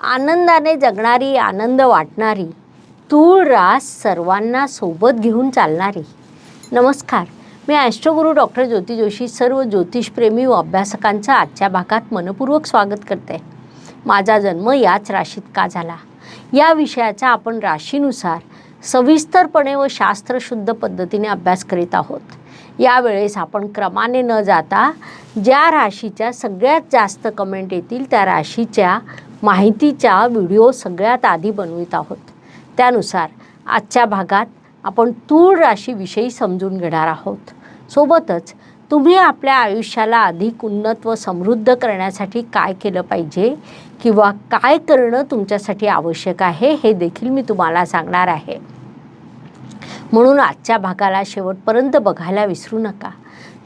आनंदाने जगणारी आनंद वाटणारी तूळ रास सर्वांना सोबत घेऊन चालणारी. नमस्कार. मी ॲस्ट्रोगुरू डॉक्टर ज्योती जोशी सर्व ज्योतिषप्रेमी व अभ्यासकांचं आजच्या भागात मनपूर्वक स्वागत करते. माझा जन्म याच राशीत का झाला? या विषयाचा आपण राशीनुसार सविस्तरपणे व शास्त्रशुद्ध पद्धतीने अभ्यास करीत आहोत. यावेळेस आपण क्रमाने न जाता ज्या राशीच्या सगळ्यात जास्त कमेंट येतील त्या राशीच्या माहितीच्या व्हिडिओ सगळ्यात आधी बनवित आहोत. त्यानुसार आजच्या भागात आपण तूळ राशीविषयी समजून घेणार आहोत. सोबतच तुम्ही आपल्या आयुष्याला अधिक उन्नत व समृद्ध करण्यासाठी काय केलं पाहिजे किंवा काय करणं तुमच्यासाठी आवश्यक आहे हे देखील मी तुम्हाला सांगणार आहे. म्हणून आजच्या भागाला शेवटपर्यंत बघायला विसरू नका.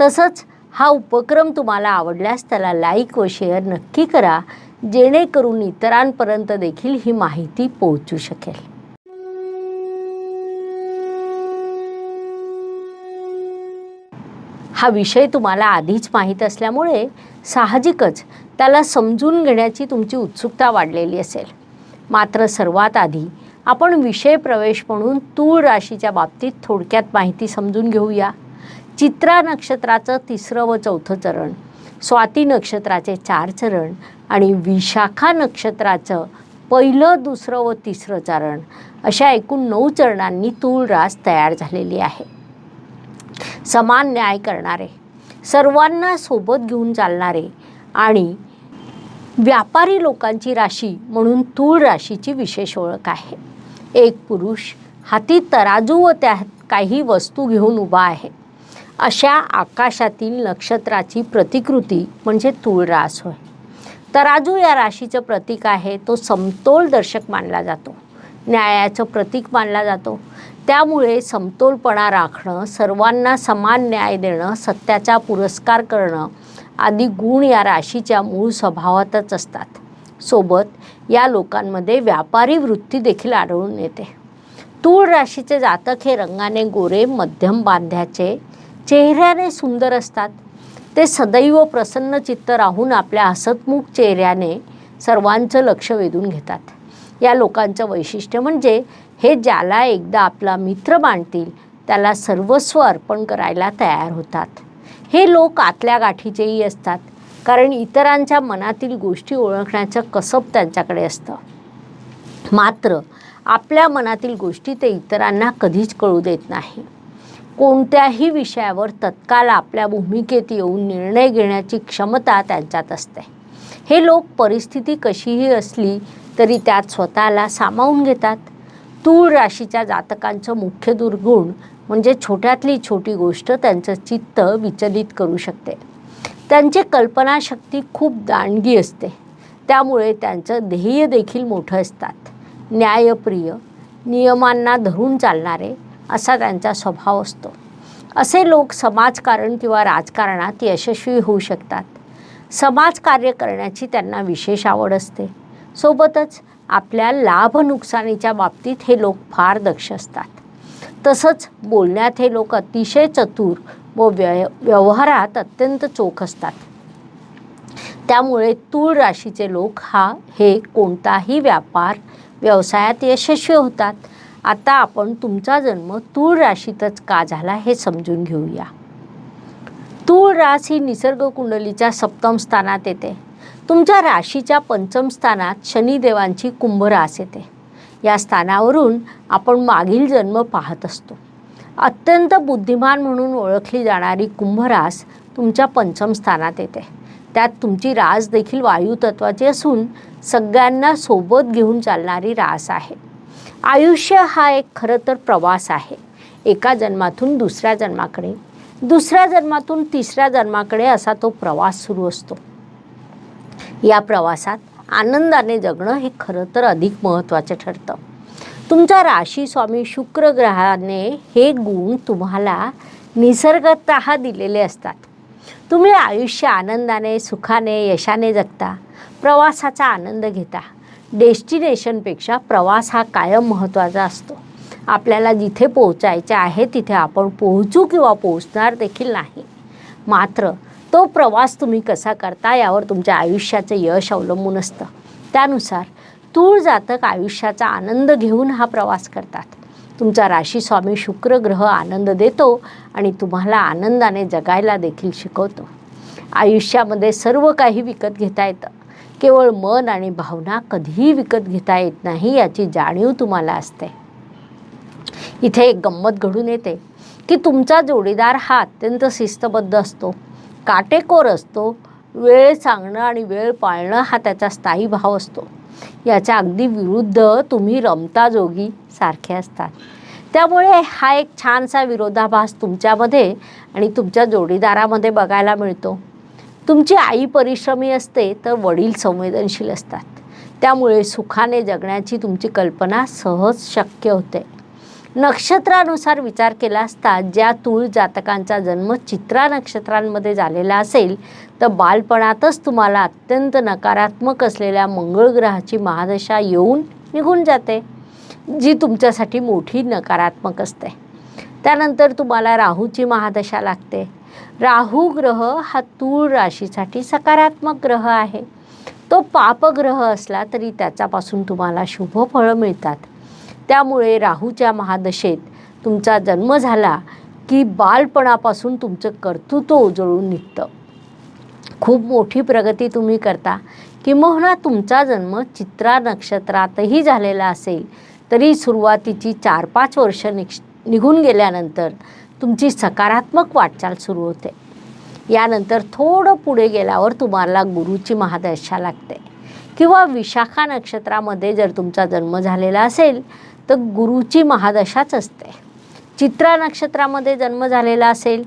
तसंच हा उपक्रम तुम्हाला आवडल्यास त्याला लाईक व शेअर नक्की करा. जेणेकरून इतरांपर्यंत देखील ही माहिती पोहोचू शकेल. हा विषय तुम्हाला आधीच माहीत असल्यामुळे साहजिकच त्याला समजून घेण्याची तुमची उत्सुकता वाढलेली असेल. मात्र सर्वात आधी आपण विषय प्रवेश म्हणून तूळ राशीच्या बाबतीत थोडक्यात माहिती समजून घेऊया. चित्रा नक्षत्राचं तिसरं व चौथं चरण. स्वाती नक्षत्राचे चार चरण आणि विशाखा नक्षत्राचं पहिलं दुसरं व तिसरं चरण अशा एकूण नऊ चरणांनी तुळरास तयार झालेली आहे. समान न्याय करणारे सर्वांना सोबत घेऊन चालणारे आणि व्यापारी लोकांची राशी म्हणून तूळ राशीची विशेष ओळख आहे. एक पुरुष हाती तराजू व त्यात काही वस्तू घेऊन उभा आहे. अशा आकाशातील नक्षत्राची प्रतिकृती म्हणजे तुळरास होय. तराजू या राशीचं प्रतीक आहे तो समतोल दर्शक मानला जातो. न्यायाचं प्रतीक मानला जातो. त्यामुळे समतोलपणा राखणं सर्वांना समान न्याय देणं सत्याचा पुरस्कार करणं आदी गुण या राशीच्या मूळ स्वभावातच असतात. सोबत या लोकांमध्ये व्यापारी वृत्ती देखील आढळून येते. तूळ राशीचे जातक हे रंगाने गोरे मध्यम बांध्याचे चेहऱ्याने सुंदर असतात. ते सदैव प्रसन्न चित्त राहून आपल्या हसतमुख चेहऱ्याने सर्वांचं लक्ष वेधून घेतात. या लोकांचं वैशिष्ट्य म्हणजे हे ज्याला एकदा आपला मित्र मानतील त्याला सर्वस्व अर्पण करायला तयार होतात. हे लोक आतल्या गाठीचेही असतात कारण इतरांच्या मनातील गोष्टी ओळखण्याचं कसब त्यांच्याकडे असतं. मात्र आपल्या मनातील गोष्टी ते इतरांना कधीच कळू देत नाही. कोणत्याही विषयावर तत्काल आपल्या भूमिकेत येऊन निर्णय घेण्याची क्षमता त्यांच्यात असते. हे लोक परिस्थिती कशीही असली तरी त्यात स्वतःला सामावून घेतात. तूळ राशीच्या जातकांचं मुख्य दुर्गुण म्हणजे छोट्यातली छोटी गोष्ट त्यांचं चित्त विचलित करू शकते. त्यांची कल्पनाशक्ती खूप दांडगी असते. त्यामुळे त्यांचं ध्येय देखील मोठं असतात. न्यायप्रिय नियमांना धरून चालणारे असा त्यांचा स्वभाव असतो. असे लोक समाजकारण किंवा राजकारणात यशस्वी होऊ शकतात. समाजकार्य करण्याची त्यांना विशेष आवड असते. सोबतच आपल्या लाभ नुकसानीच्या बाबतीत हे लोक फार दक्ष असतात. तसंच बोलण्यात हे लोक अतिशय चतुर व व्य व्यवहारात अत्यंत चोख असतात. त्यामुळे तूळ राशीचे लोक हा हे कोणताही व्यापार व्यवसायात यशस्वी होतात. आता आपण तुमचा जन्म तूळ राशीतच का झाला हे समजून घेऊया. तूळ रास ही निसर्ग कुंडलीच्या सप्तम स्थानात येते. तुमच्या राशीच्या पंचम स्थानात शनिदेवांची कुंभ रास येते. या स्थानावरून आपण मागील जन्म पाहत असतो. अत्यंत बुद्धिमान म्हणून ओळखली जाणारी कुंभरास तुमच्या पंचम स्थानात येते. त्यात तुमची रास देखील वायुतत्वाची असून सगळ्यांना सोबत घेऊन चालणारी रास आहे. आयुष्य हा एक खरं तर प्रवास आहे. एका जन्मातून दुसऱ्या जन्माकडे दुसऱ्या जन्मातून तिसऱ्या जन्माकडे असा तो प्रवास सुरू असतो. या प्रवासात आनंदाने जगणं हे खरं तर अधिक महत्त्वाचं ठरतं. तुमच्या राशी स्वामी शुक्र ग्रहाने हे गुण तुम्हाला निसर्गत दिलेले असतात. तुम्ही आयुष्य आनंदाने सुखाने यशाने जगता प्रवासाचा आनंद घेता. डेस्टिनेशनपेक्षा प्रवास हा कायम महत्त्वाचा असतो. आपल्याला जिथे पोहोचायचे आहे तिथे आपण पोहोचू किंवा पोहोचणार देखील नाही. मात्र तो प्रवास तुम्ही कसा करता यावर तुमच्या आयुष्याचं यश अवलंबून असतं. त्यानुसार तूळ जातक आयुष्याचा आनंद घेऊन हा प्रवास करतात. तुमचा राशी स्वामी शुक्र ग्रह आनंद देतो आणि तुम्हाला आनंदाने जगायला देखील शिकवतो. आयुष्यामध्ये सर्व काही विकत घेता येतं. केवळ मन आणि भावना कधीही विकत घेता येत नाही याची जाणीव तुम्हाला असते. इथे एक गंमत घडून येते की तुमचा जोडीदार हा अत्यंत शिस्तबद्ध असतो काटेकोर असतो वेळ सांगणं आणि वेळ पाळणं हा त्याचा स्थायी भाव असतो. याच्या अगदी विरुद्ध तुम्ही रमता जोगी सारखे असतात. त्यामुळे हा एक छानसा विरोधाभास तुमच्यामध्ये आणि तुमच्या जोडीदारामध्ये बघायला मिळतो. तुमची आई परिश्रमी असते तर वडील संवेदनशील असतात. त्यामुळे सुखाने जगण्याची तुमची कल्पना सहज शक्य होते. नक्षत्रानुसार विचार केला असता ज्या तूळ जातकांचा जन्म चित्रा नक्षत्रांमध्ये झालेला असेल तर बालपणातच तुम्हाला अत्यंत नकारात्मक असलेल्या मंगळग्रहाची महादशा येऊन निघून जाते जी तुमच्यासाठी मोठी नकारात्मक असते. त्यानंतर तुम्हाला राहूची महादशा लागते. राहू ग्रह हा तूळ राशीसाठी सकारात्मक ग्रह आहे. तो पापग्रह असला तरी त्याच्यापासून तुम्हाला शुभ फळं मिळतात. त्यामुळे राहूच्या महादशेत तुमचा जन्म झाला की बालपणापासून तुमचं कर्तृत्व उजळून निघतं. खूप मोठी प्रगती तुम्ही करता. किंबहुना तुमचा जन्म चित्रा नक्षत्रातही झालेला असेल तरी सुरुवातीची चार पाच वर्ष निघ निघून गेल्यानंतर तुमची सकारात्मक वाटचाल सुरू होते. यानंतर थोडं पुढे गेल्यावर तुम्हाला गुरुची महादशा लागते. किंवा विशाखा नक्षत्रामध्ये जर तुमचा जन्म झालेला असेल तर गुरुची महादशाच असते. चित्रा नक्षत्रामध्ये जन्म झालेला असेल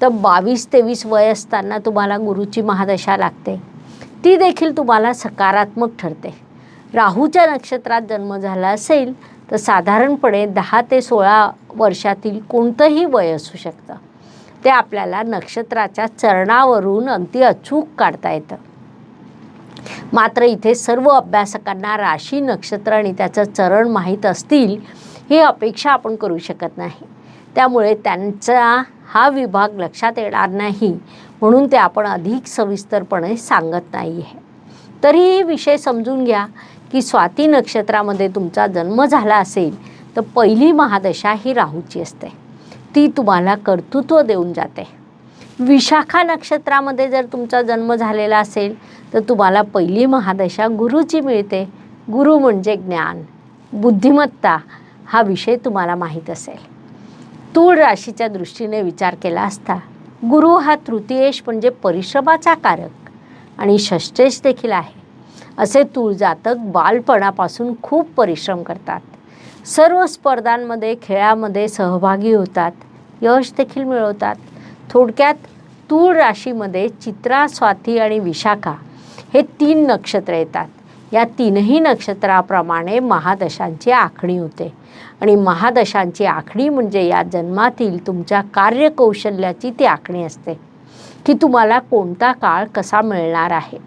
तर बावीस तेवीस वय असताना तुम्हाला गुरुची महादशा लागते. ती देखील तुम्हाला सकारात्मक ठरते. राहूच्या नक्षत्रात जन्म झाला असेल तर साधारणपणे दहा ते सोळा वर्षातील कोणतंही वय असू शकतं. ते आपल्याला नक्षत्राच्या चरणावरून अगदी अचूक काढता येतं. मात्र इथे सर्व अभ्यासकांना राशी नक्षत्र आणि त्याचं चरण माहीत असतील ही अपेक्षा आपण करू शकत नाही. त्यामुळे त्यांचा हा विभाग लक्षात येणार नाही म्हणून ते आपण अधिक सविस्तरपणे सांगत नाही आहे तरीही विषय समजून घ्या की स्वाती नक्षत्रामध्ये तुमचा जन्म झाला असेल तर पहिली महादशा ही राहूची असते. ती तुम्हाला कर्तृत्व देऊन जाते. विशाखा नक्षत्रामध्ये जर तुमचा जन्म झालेला असेल तर तुम्हाला पहिली महादशा गुरुची मिळते. गुरु म्हणजे ज्ञान. बुद्धिमत्ता हा विषय तुम्हाला माहीत असेल. तूळ राशीच्या दृष्टीने विचार केला असता गुरु हा तृतीयेश म्हणजे परिश्रमाचा कारक आणि षष्टेश देखील आहे. असे तुळजातक बालपणापासून खूप परिश्रम करतात. सर्व स्पर्धांमध्ये खेळामध्ये सहभागी होतात. यश देखील मिळवतात. थोडक्यात तूळ राशीमध्ये चित्रा स्वाती आणि विशाखा हे तीन नक्षत्र येतात. या तीनही नक्षत्राप्रमाणे महादशांची आखणी होते. आणि महादशांची आखणी म्हणजे या जन्मातील तुमच्या कार्यकौशल्याची ती आखणी असते की तुम्हाला कोणता काळ कसा मिळणार आहे?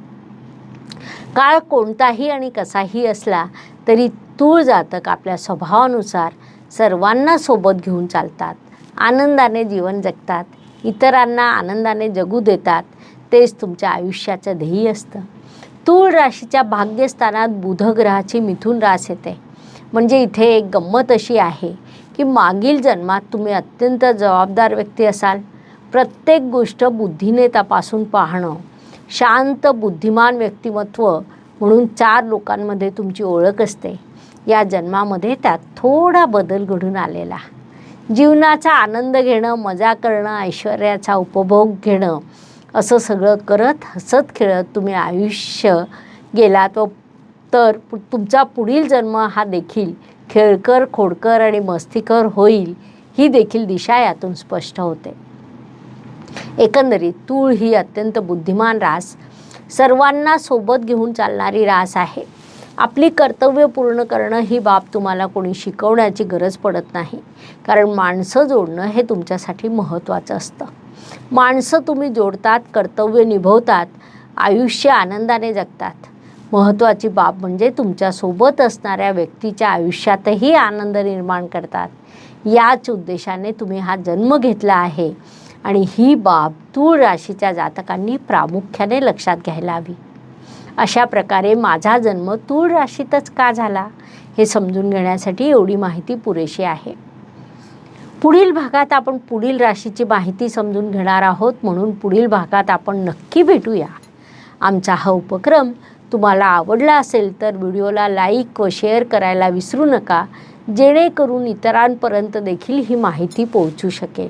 काळ कोणताही आणि कसाही असला तरी तूळ जातक आपल्या स्वभावानुसार सर्वांना सोबत घेऊन चालतात. आनंदाने जीवन जगतात. इतरांना आनंदाने जगू देतात. तेच तुमच्या आयुष्याचं ध्येय असतं. तूळ राशीच्या भाग्यस्थानात बुधग्रहाची मिथून रास येते. म्हणजे इथे एक गंमत अशी आहे की मागील जन्मात तुम्ही अत्यंत जबाबदार व्यक्ती असाल. प्रत्येक गोष्ट बुद्धीने तपासून पाहणं शांत बुद्धिमान व्यक्तिमत्व म्हणून चार लोकांमध्ये तुमची ओळख असते. या जन्मामध्ये त्यात थोडा बदल घडून आलेला. जीवनाचा आनंद घेणं मजा करणं ऐश्वर्याचा उपभोग घेणं असं सगळं करत हसत खेळत तुम्ही आयुष्य गेलात व तर तुमचा पुढील जन्म हा देखील खेळकर खोडकर आणि मस्तीकर होईल ही देखील दिशा यातून स्पष्ट होते. एकंदरीत तूळ ही अत्यंत बुद्धिमान रास सर्वांना सोबत घेऊन चालणारी रास आहे. आपली कर्तव्य पूर्ण करणं ही बाब तुम्हाला कोणी शिकवण्याची गरज पडत नाही. कारण माणसं जोडणं हे तुमच्यासाठी महत्त्वाचं असतं. माणसं तुम्ही जोडतात कर्तव्य निभवतात आयुष्य आनंदाने जगतात. महत्त्वाची बाब म्हणजे तुमच्यासोबत असणाऱ्या व्यक्तीच्या आयुष्यातही आनंद निर्माण करतात. याच उद्देशाने तुम्ही हा जन्म घेतला आहे. आणि ही बाब तूळ राशीच्या जातकांनी प्रामुख्याने लक्षात घ्यायला हवी. अशा प्रकारे माझा जन्म तूळ राशीतच का झाला हे समजून घेण्यासाठी एवढी माहिती पुरेशी आहे. पुढील भागात आपण पुढील राशीची माहिती समजून घेणार आहोत म्हणून पुढील भागात आपण नक्की भेटूया. आमचा हा उपक्रम तुम्हाला आवडला असेल तर व्हिडिओला लाईक व शेअर करायला विसरू नका जेणेकरून इतरांपर्यंत देखील ही माहिती पोहोचू शकेल.